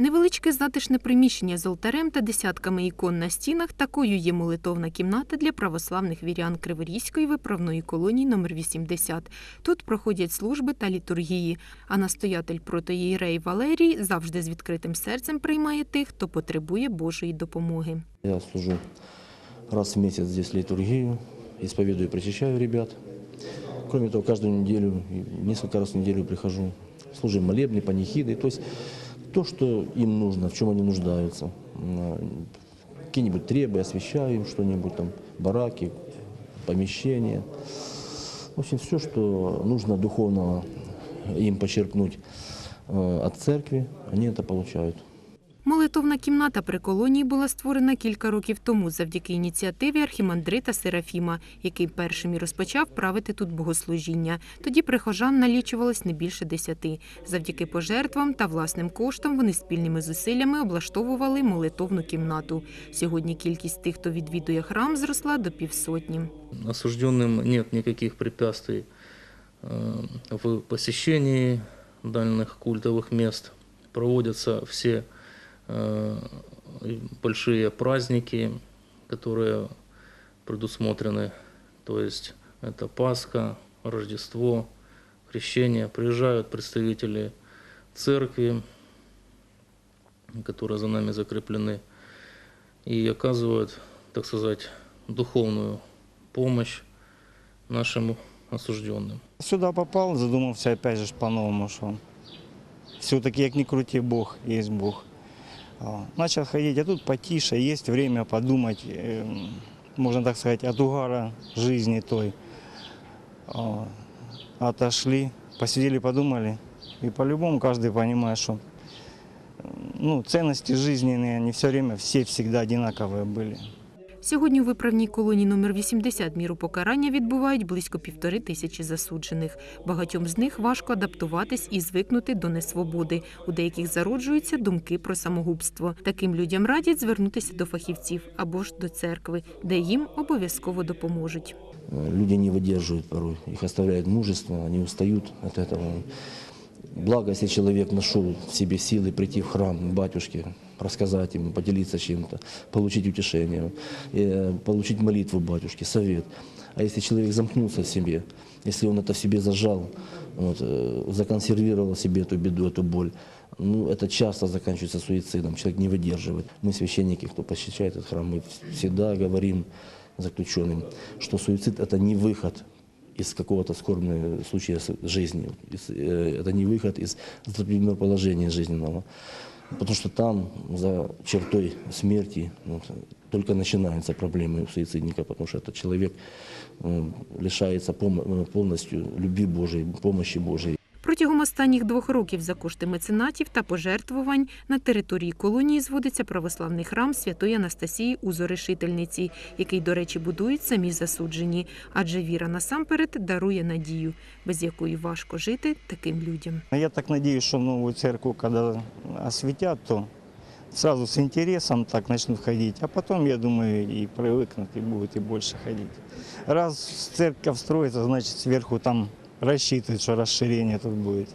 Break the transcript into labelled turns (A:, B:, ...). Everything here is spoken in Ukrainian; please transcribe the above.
A: Невеличке затишне приміщення з алтарем та десятками ікон на стінах такою є молитовна кімната для православних вірян Криворізької виправної колонії номер 80. Тут проходять служби та літургії, а настоятель протоїрей Валерій завжди з відкритим серцем приймає тих, хто потребує Божої допомоги.
B: Я служу раз в месяц здесь литургию, исповедую, причащаю ребят. Кроме того, каждую неделю, несколько раз в неделю прихожу, служим молебны, панихиды, то то, что им нужно, в чем они нуждаются. М, Какие-нибудь требы, освещаю им что-нибудь, там, бараки, помещения. В общем, все, что нужно духовного им почерпнуть э, от церкви, они это получают.
A: Молитовна кімната при колонії була створена кілька років тому завдяки ініціативі архімандрита Серафіма, який першим і розпочав правити тут богослужіння. Тоді прихожан налічувалось не більше десяти. Завдяки пожертвам та власним коштам вони спільними зусиллями облаштовували молитовну кімнату. Сьогодні кількість тих, хто відвідує храм, зросла до півсотні.
C: осужденным нет никаких препятствий э, в посещении дальних культовых мест. Проводятся все э, Большие праздники, которые предусмотрены. То есть это Пасха, Рождество, Крещение. Приезжают представители церкви, которые за нами закреплены, и оказывают, так сказать, духовную помощь нашим осужденным.
D: Сюда попал, задумався опять же по-новому, що все-таки, як ни крути, Бог есть Бог. Начал ходить, а тут потише, есть время подумать, эм, можно так сказать, от угара жизни той. Отошли, посидели, подумали, и по-любому каждый понимает, что ну, ценности жизненные, они все время, все всегда одинаковые были.
A: Сьогодні у виправній колонії номер 80 міру покарання відбувають близько півтори тисячі засуджених. Багатьом з них важко адаптуватись і звикнути до несвободи. У деяких зароджуються думки про самогубство. Таким людям радять звернутися до фахівців або ж до церкви, де їм обов'язково допоможуть.
B: Э, Люди не выдерживают порой, их оставляет мужество, они устают от этого. Благо, если человек нашел в себе силы прийти в храм к батюшке, рассказать ему, поделиться чем-то, получить утешение, э, получить молитву батюшки, совет. А если человек замкнулся в себе, если он это в себе зажал, вот, э, законсервировал себе эту беду, эту боль, ну, это часто заканчивается суицидом, человек не выдерживает. Мы, священники, кто посещает этот храм, мы всегда говорим заключенным, что суицид – это не выход из какого-то скорбного случая с- жизни, из, э, это не выход из затрудненного положения жизненного. Потому что там, за чертой смерти, вот, только начинаются проблемы у суицидника, потому что этот человек э, лишается пом- э, полностью любви Божией, помощи Божией.
A: Протягом останніх двох років за кошти меценатів та пожертвувань на території колонії зводиться православний храм святої Анастасії Узоришительниці, який, до речі, будують самі засуджені. Адже віра насамперед дарує надію, без якої важко жити таким людям.
D: Я так надеюсь, что в новую церковь, когда осветят, то сразу с интересом так начнут ходить, а потом, я думаю, и привыкнут, и будут и больше ходить. Раз церковь строится, значит, сверху там рассчитывают, что расширение тут будет.